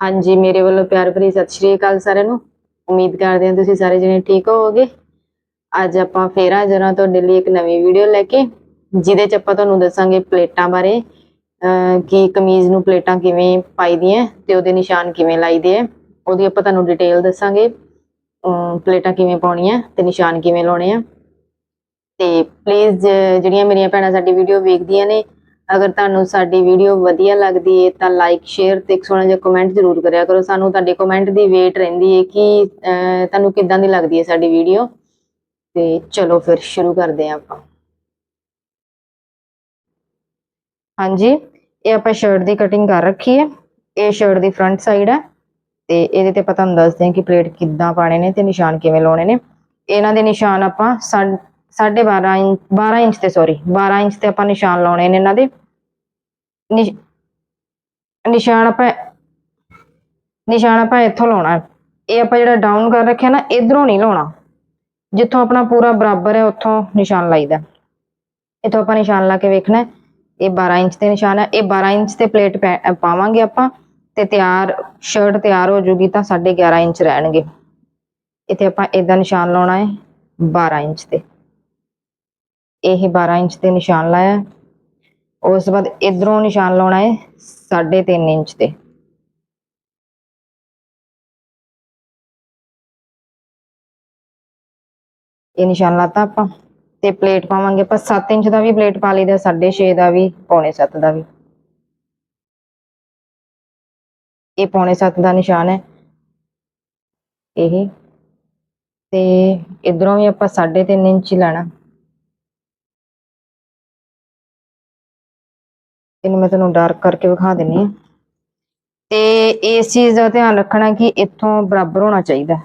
ਹਾਂਜੀ, ਮੇਰੇ ਵੱਲੋਂ ਪਿਆਰ ਭਰੀ ਸਤਿ ਸ਼੍ਰੀ ਅਕਾਲ ਸਾਰਿਆਂ ਨੂੰ। ਉਮੀਦ ਕਰਦੇ ਹਾਂ ਤੁਸੀਂ ਸਾਰੇ ਜਣੇ ਠੀਕ ਹੋਵੋਗੇ। ਅੱਜ ਆਪਾਂ ਫੇਰ ਹਾਜ਼ਰ ਹਾਂ ਤੁਹਾਡੇ ਲਈ ਇੱਕ ਨਵੀਂ ਵੀਡੀਓ ਲੈ ਕੇ, ਜਿਹਦੇ ਚ ਆਪਾਂ ਤੁਹਾਨੂੰ ਦੱਸਾਂਗੇ ਪਲੇਟਾਂ ਬਾਰੇ ਕਿ ਕਮੀਜ਼ ਨੂੰ ਪਲੇਟਾਂ ਕਿਵੇਂ ਪਾਈਦੀਆਂ ਤੇ ਉਹਦੇ ਨਿਸ਼ਾਨ ਕਿਵੇਂ ਲਾਈਦੇ ਆ ਉਹਦੀ ਆਪਾਂ ਤੁਹਾਨੂੰ ਡਿਟੇਲ ਦੱਸਾਂਗੇ ਪਲੇਟਾਂ ਕਿਵੇਂ ਪਾਉਣੀਆਂ ਤੇ ਨਿਸ਼ਾਨ ਕਿਵੇਂ ਲਾਉਣੇ ਆ। ਤੇ ਪਲੀਜ਼ ਜਿਹੜੀਆਂ ਮੇਰੀਆਂ ਭੈਣਾਂ ਸਾਡੀ ਵੀਡੀਓ ਵੇਖਦੀਆਂ ਨੇ ਅਗਰ ਤੁਹਾਨੂੰ ਸਾਡੀ ਵੀਡੀਓ ਵਧੀਆ ਲੱਗਦੀ ਹੈ ਤਾਂ ਲਾਈਕ ਸ਼ੇਅਰ ਤੇ ਇੱਕ ਸੋਹਣਾ ਜਿਹਾ ਕਮੈਂਟ ਜ਼ਰੂਰ ਕਰਿਆ ਕਰੋ। ਸਾਨੂੰ ਤੁਹਾਡੇ ਕਮੈਂਟ ਦੀ ਵੇਟ ਰਹਿੰਦੀ ਹੈ ਕਿ ਤੁਹਾਨੂੰ ਕਿੱਦਾਂ ਦੀ ਲੱਗਦੀ ਹੈ ਸਾਡੀ ਵੀਡੀਓ ਤੇ ਚਲੋ ਫਿਰ ਸ਼ੁਰੂ ਕਰਦੇ ਹਾਂ ਆਪਾਂ। ਹਾਂਜੀ, ਇਹ ਆਪਾਂ ਸ਼ਰਟ ਦੀ ਕਟਿੰਗ ਕਰ ਰੱਖੀ ਹੈ ਇਹ ਸ਼ਰਟ ਦੀ ਫਰੰਟ ਸਾਈਡ ਹੈ ਤੇ ਇਹਦੇ ਤੇ ਆਪਾਂ ਤੁਹਾਨੂੰ ਦੱਸਦੇ ਹਾਂ ਕਿ ਪਲੇਟ ਕਿੱਦਾਂ ਪਾਣੇ ਨੇ ਤੇ ਨਿਸ਼ਾਨ ਕਿਵੇਂ ਲਾਉਣੇ ਨੇ। ਇਹਨਾਂ ਦੇ ਨਿਸ਼ਾਨ ਆਪਾਂ ਸਾਢ- ਸਾਢੇ 12 ਇੰਚ 12 ਇੰਚ ਤੇ ਸੌਰੀ 12 ਇੰਚ ਤੇ ਆਪਾਂ ਨਿਸ਼ਾਨ ਲਾਉਣੇ ਨੇ ਇਹਨਾਂ ਦੇ। ਨਿਸ਼- ਨਿਸ਼ਾਨ ਆਪਾਂ ਨਿਸ਼ਾਨ ਆਪਾਂ ਇੱਥੋਂ ਲਾਉਣਾ ਹੈ। ਇਹ ਆਪਾਂ ਜਿਹੜਾ ਡਾਊਨ ਕਰ ਰੱਖਿਆ ਨਾ, ਇਧਰੋਂ ਨਹੀਂ ਲਾਉਣਾ ਜਿੱਥੋਂ ਆਪਣਾ ਪੂਰਾ ਬਰਾਬਰ ਹੈ, ਉੱਥੋਂ ਨਿਸ਼ਾਨ ਲਾਈਦਾ ਇੱਥੋਂ ਆਪਾਂ ਨਿਸ਼ਾਨ ਲਾ ਕੇ ਵੇਖਣਾ ਹੈ। ਇਹ 12 ਇੰਚ ਤੇ ਨਿਸ਼ਾਨ ਹੈ ਇਹ 12 ਇੰਚ ਤੇ ਪਲੇਟ ਪੈ- ਪਾਵਾਂਗੇ ਆਪਾਂ ਤੇ ਤਿਆਰ ਸ਼ਰਟ ਤਿਆਰ ਹੋ ਜੂਗੀ ਤਾਂ 11.5 ਇੰਚ ਰਹਿਣਗੇ ਇੱਥੇ ਆਪਾਂ ਇਦਾਂ ਨਿਸ਼ਾਨ ਲਾਉਣਾ ਹੈ 12 ਇੰਚ ਤੇ ਇਹ 12 ਇੰਚ ਤੇ ਨਿਸ਼ਾਨ ਲਾਇਆ ਹੈ। ਉਸ ਤੋਂ ਬਾਅਦ ਇਧਰੋਂ ਨਿਸ਼ਾਨ ਲਾਉਣਾ ਹੈ 3.5 ਇੰਚ ਤੇ। ਇਹ ਨਿਸ਼ਾਨ ਲਾਤਾ ਆਪਾਂ ਤੇ ਪਲੇਟ ਪਾਵਾਂਗੇ ਆਪਾਂ। 7 ਇੰਚ ਦਾ ਵੀ ਪਲੇਟ ਪਾ ਲਈਦਾ 6.5 ਦਾ ਵੀ, ਪੌਣੇ 7 ਦਾ ਵੀ। ਇਹ ਪੌਣੇ 7 ਦਾ ਨਿਸ਼ਾਨ ਹੈ। ਇਹ। ਤੇ ਇਧਰੋਂ ਵੀ ਆਪਾਂ 3.5 ਇੰਚ ਹੀ ਲੈਣਾ। ਇਹਨੂੰ ਮੈਂ ਤੁਹਾਨੂੰ ਡਾਰਕ ਕਰਕੇ ਵਿਖਾ ਦਿੰਨੀ ਆ। ਤੇ ਇਸ ਚੀਜ਼ ਦਾ ਧਿਆਨ ਰੱਖਣਾ ਕਿ ਇੱਥੋਂ ਬਰਾਬਰ ਹੋਣਾ ਚਾਹੀਦਾ।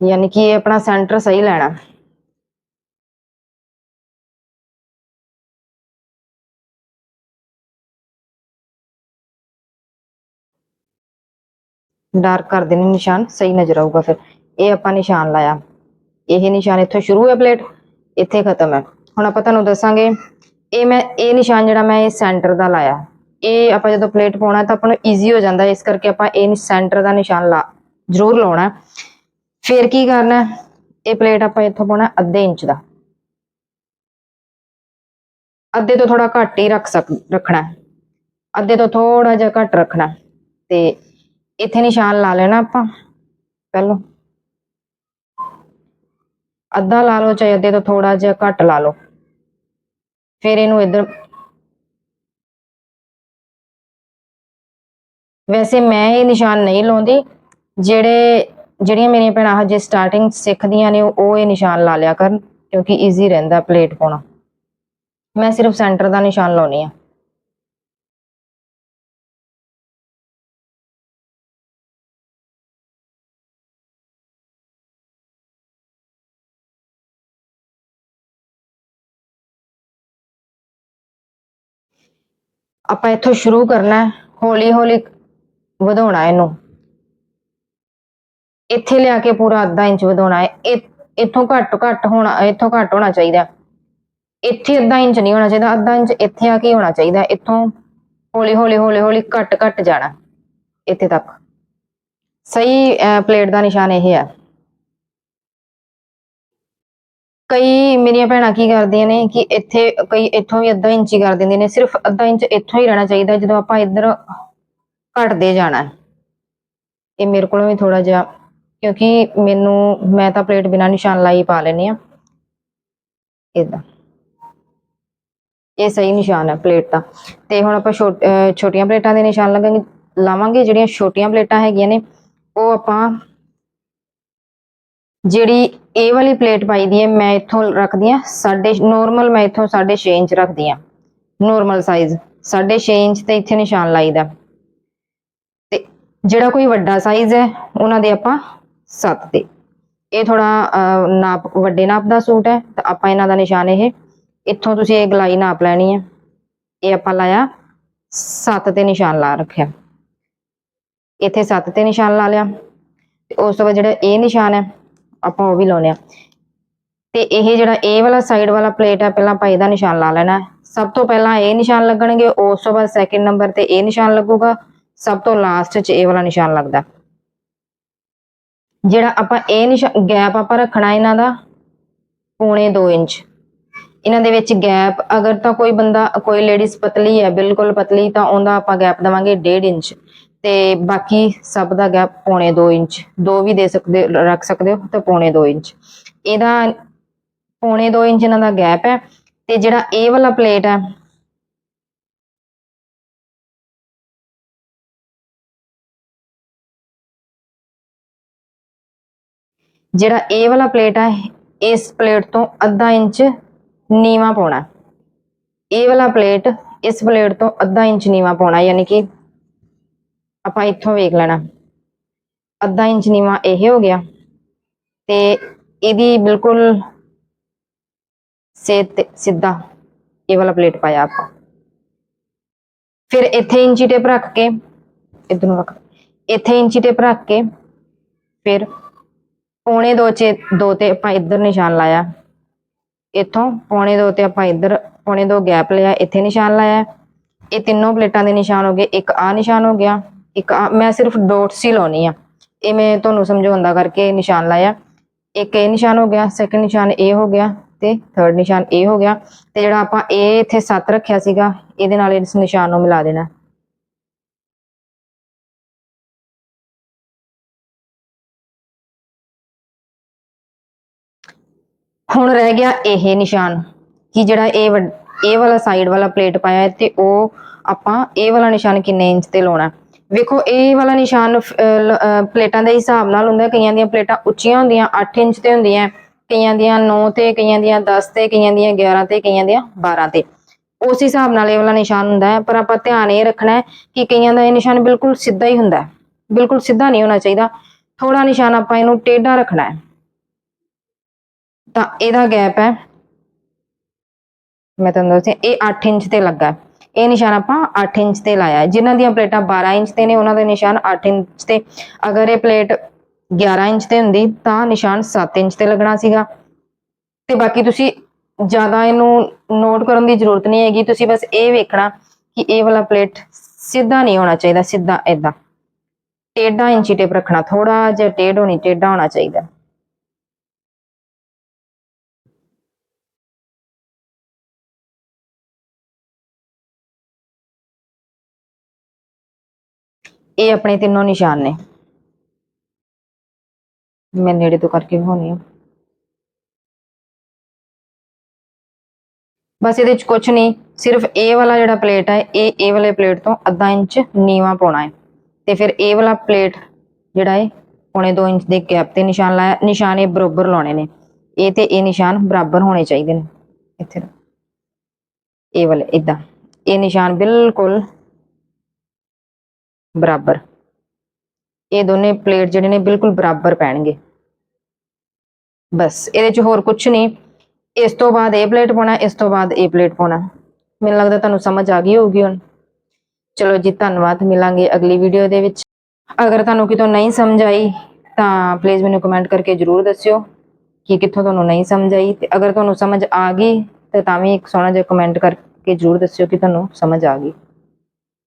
ਯਾਨੀ ਕਿ ਇਹ ਆਪਣਾ ਸੈਂਟਰ ਸਹੀ ਲੈਣਾ। ਡਾਰਕ ਕਰ ਦੇਣੀ ਨਿਸ਼ਾਨ, ਸਹੀ ਨਜ਼ਰ ਆਊਗਾ ਫਿਰ। ਇਹ ਆਪਾਂ ਨਿਸ਼ਾਨ ਲਾਇਆ। ਇਹ ਨਿਸ਼ਾਨ ਇੱਥੋਂ ਸ਼ੁਰੂ ਹੈ ਪਲੇਟ, ਇੱਥੇ ਖਤਮ ਹੈ। ਹੁਣ ਆਪਾਂ ਤੁਹਾਨੂੰ ਦੱਸਾਂਗੇ, ਇਹ ਮੈਂ, ਇਹ ਨਿਸ਼ਾਨ ਜਿਹੜਾ ਮੈਂ ਇਹ ਸੈਂਟਰ ਦਾ ਲਾਇਆ। ਇਹ ਆਪਾਂ ਜਦੋਂ ਪਲੇਟ ਪਾਉਣਾ ਤਾਂ ਆਪਾਂ ਨੂੰ ਈਜ਼ੀ ਹੋ ਜਾਂਦਾ, ਇਸ ਕਰਕੇ ਆਪਾਂ ਇਹ ਸੈਂਟਰ ਦਾ ਨਿਸ਼ਾਨ ਲਾ, ਜ਼ਰੂਰ ਲਾਉਣਾ। ਫਿਰ ਕੀ ਕਰਨਾ ਇਹ ਪਲੇਟ ਆਪਾਂ ਇੱਥੋਂ ਪਾਉਣਾ ਅੱਧੇ ਇੰਚ ਦਾ। ਅੱਧੇ ਤੋਂ ਥੋੜਾ ਘੱਟ ਹੀ ਰੱਖ ਸਕ, ਰੱਖਣਾ ਅੱਧੇ ਤੋਂ ਥੋੜਾ ਜਿਹਾ ਘੱਟ ਰੱਖਣਾ ਹੈ। ਤੇ ਇੱਥੇ ਨਿਸ਼ਾਨ ਲਾ ਲੈਣਾ ਆਪਾਂ, ਪਹਿਲਾਂ। ਅੱਧਾ ਲਾ ਲਓ ਚਾਹੇ ਅੱਧੇ ਤੋਂ ਥੋੜਾ ਜਿਹਾ ਘੱਟ ਲਾ ਲਓ। ਫਿਰ ਇਹਨੂੰ ਇੱਧਰ ਵੈਸੇ ਮੈਂ ਇਹ ਨਿਸ਼ਾਨ ਨਹੀਂ ਲਾਉਂਦੀ। ਜਿਹੜੇ ਜਿਹੜੀਆਂ ਮੇਰੀਆਂ ਭੈਣਾਂ ਹਜੇ ਸਟਾਰਟਿੰਗ ਸਿੱਖਦੀਆਂ ਨੇ, ਉਹ ਇਹ ਨਿਸ਼ਾਨ ਲਾ ਲਿਆ ਕਰਨ, ਕਿਉਂਕਿ ਈਜ਼ੀ ਰਹਿੰਦਾ ਪਲੇਟ ਪਾਉਣਾ। ਮੈਂ ਸਿਰਫ ਸੈਂਟਰ ਦਾ ਨਿਸ਼ਾਨ ਲਾਉਣੀ ਆ ਆਪਾਂ ਇੱਥੋਂ ਸ਼ੁਰੂ ਕਰਨਾ ਹੈ ਹੌਲੀ ਹੌਲੀ ਵਧਾਉਣਾ ਇਹਨੂੰ। ਇੱਥੇ ਲਿਆ ਕੇ ਪੂਰਾ ਅੱਧਾ ਇੰਚ ਵਧਾਉਣਾ ਹੈ। ਇੱਥੋਂ ਘੱਟ ਘੱਟ ਹੋਣਾ, ਇੱਥੋਂ ਘੱਟ ਹੋਣਾ ਚਾਹੀਦਾ ਇੱਥੇ ਅੱਧਾ ਇੰਚ ਨਹੀਂ ਹੋਣਾ ਚਾਹੀਦਾ, ਅੱਧਾ ਇੰਚ ਇੱਥੇ ਆ ਕੇ ਹੋਣਾ ਚਾਹੀਦਾ ਇੱਥੋਂ ਹੌਲੀ ਹੌਲੀ ਹੌਲੀ ਹੌਲੀ ਘੱਟ ਘੱਟ ਜਾਣਾ ਇੱਥੇ ਤੱਕ। ਸਹੀ ਪਲੇਟ ਦਾ ਨਿਸ਼ਾਨ ਇਹ ਹੈ। ਕਈ ਮੇਰੀਆਂ ਭੈਣਾਂ ਕੀ ਕਰਦੀਆਂ ਨੇ ਕਿ ਇੱਥੇ ਕਈ ਇੱਥੋਂ ਵੀ ਅੱਧਾ ਇੰਚ ਹੀ ਕਰ ਦਿੰਦੇ ਨੇ, ਸਿਰਫ ਅੱਧਾ ਇੰਚ ਇੱਥੋਂ ਹੀ ਰਹਿਣਾ ਚਾਹੀਦਾ ਜਦੋਂ ਆਪਾਂ ਇੱਧਰ ਘਟਦੇ ਜਾਣਾ ਇਹ ਮੇਰੇ ਕੋਲੋਂ ਵੀ ਥੋੜਾ ਜਿਹਾ, ਕਿਉਂਕਿ ਮੈਨੂੰ, ਮੈਂ ਤਾਂ ਪਲੇਟ ਬਿਨਾ ਨਿਸ਼ਾਨ ਲਾਈ ਪਾ ਲੈਣੀ ਆ ਇਦਾਂ ਇਹ ਸਹੀ ਨਿਸ਼ਾਨ ਹੈ ਪਲੇਟ ਦਾ। ਤੇ ਹੁਣ ਆਪਾਂ ਛੋਟ- ਛੋਟੀਆਂ ਪਲੇਟਾਂ ਦੇ ਨਿਸ਼ਾਨ ਲੱਗਾਂਗੇ, ਲਾਵਾਂਗੇ, ਜਿਹੜੀਆਂ ਛੋਟੀਆਂ ਪਲੇਟਾਂ ਹੈਗੀਆਂ ਨੇ, ਉਹ ਆਪਾਂ ਜਿਹੜੀ ਇਹ ਵਾਲੀ ਪਲੇਟ ਪਾਈ ਦੀ ਹੈ, ਮੈਂ ਇੱਥੋਂ ਰੱਖਦੀ ਆ ਸਾਡੇ ਨੋਰਮਲ ਮੈਂ ਇੱਥੋਂ 6.5 ਇੰਚ ਰੱਖਦੀ ਆ ਨੋਰਮਲ ਸਾਈਜ਼ 6.5 ਇੰਚ ਤੇ ਇੱਥੇ ਨਿਸ਼ਾਨ ਲਾਈਦਾ। ਤੇ ਜਿਹੜਾ ਕੋਈ ਵੱਡਾ ਸਾਈਜ਼ ਹੈ, ਉਹਨਾਂ ਦੇ ਆਪਾਂ 7 ਤੇ ਇਹ ਥੋੜਾ ਨਾਪ, ਵੱਡੇ ਨਾਪ ਦਾ ਸੂਟ ਹੈ, ਤਾਂ ਆਪਾਂ ਇਹਨਾਂ ਦਾ ਨਿਸ਼ਾਨ ਇਹ, ਇੱਥੋਂ ਤੁਸੀਂ ਇਹ ਗਲਾਈ ਨਾਪ ਲੈਣੀ ਹੈ। ਇਹ ਆਪਾਂ ਲਾਇਆ 7 ਤੇ ਨਿਸ਼ਾਨ ਲਾ ਰੱਖਿਆ। ਇੱਥੇ 7 ਤੇ ਨਿਸ਼ਾਨ ਲਾ ਲਿਆ। ਤੇ ਉਸ ਤੋਂ ਬਾਅਦ ਜਿਹੜਾ ਇਹ ਨਿਸ਼ਾਨ ਹੈ ਆਪਾਂ ਉਹ ਵੀ ਲਾਉਨੇ ਆ ਤੇ ਇਹ ਜਿਹੜਾ ਇਹ ਵਾਲਾ ਸਾਈਡ ਵਾਲਾ ਪਲੇਟ ਹੈ ਪਹਿਲਾਂ ਆਪਾਂ ਇਹਦਾ ਨਿਸ਼ਾਨ ਲਾ ਲੈਣਾ ਸਭ ਤੋਂ ਪਹਿਲਾਂ ਇਹ ਨਿਸ਼ਾਨ ਲੱਗਣਗੇ, ਉਸ ਤੋਂ ਬਾਅਦ ਸੈਕਿੰਡ ਨੰਬਰ ਤੇ ਇਹ ਨਿਸ਼ਾਨ ਲੱਗੂਗਾ। ਸਭ ਤੋਂ ਲਾਸਟ 'ਚ ਇਹ ਵਾਲਾ ਨਿਸ਼ਾਨ ਲੱਗਦਾ ਜਿਹੜਾ ਆਪਾਂ ਇਹ ਨਿਸ਼ਾਨ ਗੈਪ ਆਪਾਂ ਰੱਖਣਾ ਇਹਨਾਂ ਦਾ, ਪੌਣੇ 2 ਇੰਚ। ਇਹਨਾਂ ਦੇ ਵਿੱਚ ਗੈਪ ਅਗਰ ਤਾਂ ਕੋਈ ਬੰਦਾ, ਕੋਈ ਲੇਡੀਜ਼ ਪਤਲੀ ਹੈ, ਬਿਲਕੁਲ ਪਤਲੀ, ਤਾਂ ਉਹਦਾ ਆਪਾਂ ਗੈਪ ਦਵਾਂਗੇ 1.5 ਇੰਚ। ਤੇ ਬਾਕੀ ਸਭ ਦਾ ਗੈਪ ਪੌਣੇ 2 ਇੰਚ, ਦੋ ਵੀ ਦੇ ਸਕਦੇ, ਰੱਖ ਸਕਦੇ ਹੋ ਤੇ ਪੌਣੇ 2 ਇੰਚ। ਇਹਦਾ ਪੌਣੇ 2 ਇੰਚ ਇਹਨਾਂ ਦਾ ਗੈਪ ਹੈ ਤੇ ਜਿਹੜਾ ਇਹ ਵਾਲਾ ਪਲੇਟ ਹੈ, ਜਿਹੜਾ ਇਹ ਵਾਲਾ ਪਲੇਟ ਹੈ, ਇਸ ਪਲੇਟ ਤੋਂ ਅੱਧਾ ਇੰਚ ਨੀਵਾ ਪਾਉਣਾ। ਇਹ ਵਾਲਾ ਪਲੇਟ ਇਸ ਪਲੇਟ ਤੋਂ ਅੱਧਾ ਇੰਚ ਨੀਵਾ ਪਾਉਣਾ, ਯਾਨੀ ਕਿ ਆਪਾਂ ਇੱਥੋਂ ਵੇਖ ਲੈਣਾ। ਅੱਧਾ ਇੰਚ ਨੀਵਾ ਇਹ ਹੋ ਗਿਆ। ਤੇ ਇਹਦੀ ਬਿਲਕੁਲ ਸੇ ਤੇ ਸਿੱਧਾ ਇਹ ਵਾਲਾ ਪਲੇਟ ਪਾਇਆ ਆਪਾਂ। ਫਿਰ ਇੱਥੇ ਇੰਚੀ ਟੇਪ ਰੱਖ ਕੇ, ਇਧਰ ਨੂੰ ਰੱਖ, ਇੱਥੇ ਇੰਚੀ ਟੇਪ ਰੱਖ ਕੇ ਫਿਰ ਪੌਣੇ ਦੋ ਚ, ਦੋ ਤੇ ਆਪਾਂ ਇੱਧਰ ਨਿਸ਼ਾਨ ਲਾਇਆ। ਇੱਥੋਂ ਪੌਣੇ ਦੋ ਤੇ ਆਪਾਂ ਇੱਧਰ, ਪੌਣੇ ਦੋ ਗੈਪ ਲਿਆ, ਇੱਥੇ ਨਿਸ਼ਾਨ ਲਾਇਆ। ਇਹ ਤਿੰਨੋਂ ਪਲੇਟਾਂ ਦੇ ਨਿਸ਼ਾਨ ਹੋ ਗਏ, ਇੱਕ ਆ ਨਿਸ਼ਾਨ ਹੋ ਗਿਆ। ਇੱਕ ਆਹ- ਮੈਂ ਸਿਰਫ ਡੋਟਸ ਹੀ ਲਾਉਣੀ ਆ। ਇਹ ਮੈਂ ਤੁਹਾਨੂੰ ਸਮਝਾਉਂਦਾ ਕਰਕੇ ਨਿਸ਼ਾਨ ਲਾਇਆ। ਇੱਕ ਇਹ ਨਿਸ਼ਾਨ ਹੋ ਗਿਆ ਸੈਕੰਡ ਨਿਸ਼ਾਨ ਇਹ ਹੋ ਗਿਆ ਤੇ ਥਰਡ ਨਿਸ਼ਾਨ ਇਹ ਹੋ ਗਿਆ ਤੇ ਜਿਹੜਾ ਆਪਾਂ ਇਹ ਇੱਥੇ 7 ਰੱਖਿਆ ਸੀਗਾ, ਇਹਦੇ ਨਾਲ ਇਸ ਨਿਸ਼ਾਨ ਨੂੰ ਮਿਲਾ ਦੇਣਾ। ਹੁਣ ਰਹਿ ਗਿਆ ਇਹ ਨਿਸ਼ਾਨ ਕਿ ਜਿਹੜਾ ਇਹ ਵੱਡ- ਇਹ ਵਾਲਾ ਸਾਈਡ ਵਾਲਾ ਪਲੇਟ ਪਾਇਆ ਹੈ ਤੇ ਉਹ ਆਪਾਂ ਇਹ ਵਾਲਾ ਨਿਸ਼ਾਨ ਕਿੰਨੇ ਇੰਚ ਤੇ ਲਾਉਣਾ ਵੇਖੋ, ਇਹ ਵਾਲਾ ਨਿਸ਼ਾਨ ਪਲੇਟਾਂ ਦੇ ਹਿਸਾਬ ਨਾਲ ਹੁੰਦਾ ਕਈਆਂ ਦੀਆਂ ਪਲੇਟਾਂ ਉੱਚੀਆਂ ਹੁੰਦੀਆਂ 8 ਇੰਚ ਤੇ ਹੁੰਦੀਆਂ, ਕਈਆਂ ਦੀਆਂ 9 ਤੇ, ਕਈਆਂ ਦੀਆਂ 10 ਤੇ, ਕਈਆਂ ਦੀਆਂ 11 ਤੇ, ਕਈਆਂ ਦੀਆਂ 12 ਤੇ। ਉਸ ਹਿਸਾਬ ਨਾਲ ਇਹ ਵਾਲਾ ਨਿਸ਼ਾਨ ਹੁੰਦਾ ਹੈ। ਪਰ ਆਪਾਂ ਧਿਆਨ ਇਹ ਰੱਖਣਾ ਹੈ ਕਿ ਕਈਆਂ ਦਾ ਇਹ ਨਿਸ਼ਾਨ ਬਿਲਕੁਲ ਸਿੱਧਾ ਹੀ ਹੁੰਦਾ ਹੈ। ਬਿਲਕੁਲ ਸਿੱਧਾ ਨਹੀਂ ਹੋਣਾ ਚਾਹੀਦਾ। ਥੋੜਾ ਨਿਸ਼ਾਨ ਆਪਾਂ ਇਹਨੂੰ ਟੇਢਾ ਰੱਖਣਾ ਹੈ। ਤਾਂ ਇਹਦਾ ਗੈਪ ਹੈ। ਮੈਂ ਤੁਹਾਨੂੰ ਦੱਸਿਆ, ਇਹ 8 ਇੰਚ ਤੇ ਲੱਗਾ ਇਹ ਨਿਸ਼ਾਨ ਆਪਾਂ 8 ਇੰਚ ਤੇ ਲਾਇਆ ਹੈ। ਜਿਨ੍ਹਾਂ ਦੀਆਂ ਪਲੇਟਾਂ 12 ਇੰਚ ਤੇ ਨੇ, ਉਹਨਾਂ ਦੇ ਨਿਸ਼ਾਨ 8 ਇੰਚ ਤੇ। ਅਗਰ ਇਹ ਪਲੇਟ 11 ਇੰਚ ਤੇ ਹੁੰਦੀ, ਤਾਂ ਨਿਸ਼ਾਨ 7 ਇੰਚ ਤੇ ਲੱਗਣਾ ਸੀਗਾ। ਤੇ ਬਾਕੀ ਤੁਸੀਂ ਜ਼ਿਆਦਾ ਇਹਨੂੰ ਨੋਟ ਕਰਨ ਦੀ ਜ਼ਰੂਰਤ ਨਹੀਂ ਹੈਗੀ। ਤੁਸੀਂ ਬਸ ਇਹ ਵੇਖਣਾ ਕਿ ਇਹ ਵਾਲਾ ਪਲੇਟ ਸਿੱਧਾ ਨਹੀਂ ਹੋਣਾ ਚਾਹੀਦਾ, ਸਿੱਧਾ ਏਦਾਂ। ਟੇਢਾ ਇੰਚੀ ਟੇਪ ਰੱਖਣਾ ਥੋੜਾ ਜਿਹਾ ਟੇਢ ਹੋਣੀ, ਟੇਢਾ ਹੋਣਾ ਚਾਹੀਦਾ। ਇਹ ਆਪਣੇ ਤਿੰਨੋਂ ਨਿਸ਼ਾਨ ਨੇ। ਮੈਂ ਨੇੜੇ ਤੋਂ ਕਰਕੇ ਦਿਖਾਉਣੀ ਆ। ਬਸ ਇਹਦੇ ਚ ਕੁਝ ਨਹੀਂ, ਸਿਰਫ ਇਹ ਵਾਲਾ ਜਿਹੜਾ ਪਲੇਟ ਹੈ ਇਹ ਇਹ ਵਾਲੇ ਪਲੇਟ ਤੋਂ ਅੱਧਾ ਇੰਚ ਨੀਵਾ ਪਾਉਣਾ ਹੈ। ਤੇ ਫਿਰ ਇਹ ਵਾਲਾ ਪਲੇਟ ਜਿਹੜਾ ਹੈ, ਪੌਣੇ 2 ਇੰਚ ਦੇ ਗੈਪ ਤੇ ਨਿਸ਼ਾਨ ਲਾਇਆ, ਨਿਸ਼ਾਨ ਇਹ ਬਰਾਬਰ ਲਾਉਣੇ ਨੇ। ਇਹ ਤੇ ਇਹ ਨਿਸ਼ਾਨ ਬਰਾਬਰ ਹੋਣੇ ਚਾਹੀਦੇ ਨੇ। ਇੱਥੇ ਇਹ ਵਾਲੇ ਇਦਾਂ ਇਹ ਨਿਸ਼ਾਨ ਬਿਲਕੁਲ ਬਰਾਬਰ। ਇਹ ਦੋਨੇ ਪਲੇਟ ਜਿਹੜੇ ਨੇ ਬਿਲਕੁਲ ਬਰਾਬਰ ਪੈਣਗੇ। ਬਸ, ਇਹਦੇ ਚ ਹੋਰ ਕੁਝ ਨਹੀਂ। ਇਸ ਤੋਂ ਬਾਅਦ ਇਹ ਪਲੇਟ ਪਾਉਣਾ, ਇਸ ਤੋਂ ਬਾਅਦ ਇਹ ਪਲੇਟ ਪਾਉਣਾ। ਮੈਨੂੰ ਲੱਗਦਾ ਤੁਹਾਨੂੰ ਸਮਝ ਆ ਗਈ ਹੋਊਗੀ ਹੁਣ। ਚਲੋ ਜੀ, ਧੰਨਵਾਦ। ਮਿਲਾਂਗੇ ਅਗਲੀ ਵੀਡੀਓ ਦੇ ਵਿੱਚ। ਅਗਰ ਤੁਹਾਨੂੰ ਕਿਤੋਂ ਨਹੀਂ ਸਮਝ ਆਈ, ਤਾਂ ਪਲੀਜ਼ ਮੈਨੂੰ ਕਮੈਂਟ ਕਰਕੇ ਜਰੂਰ ਦੱਸਿਓ ਕਿ ਕਿੱਥੋਂ ਤੁਹਾਨੂੰ ਨਹੀਂ ਸਮਝ ਆਈ। ਤੇ ਅਗਰ ਤੁਹਾਨੂੰ ਸਮਝ ਆ ਗਈ, ਤੇ ਤਾਂ ਵੀ ਇੱਕ ਸੋਹਣਾ ਜਿਹਾ ਕਮੈਂਟ ਕਰਕੇ ਜਰੂਰ ਦੱਸਿਓ ਕਿ ਤੁਹਾਨੂੰ ਸਮਝ ਆ ਗਈ।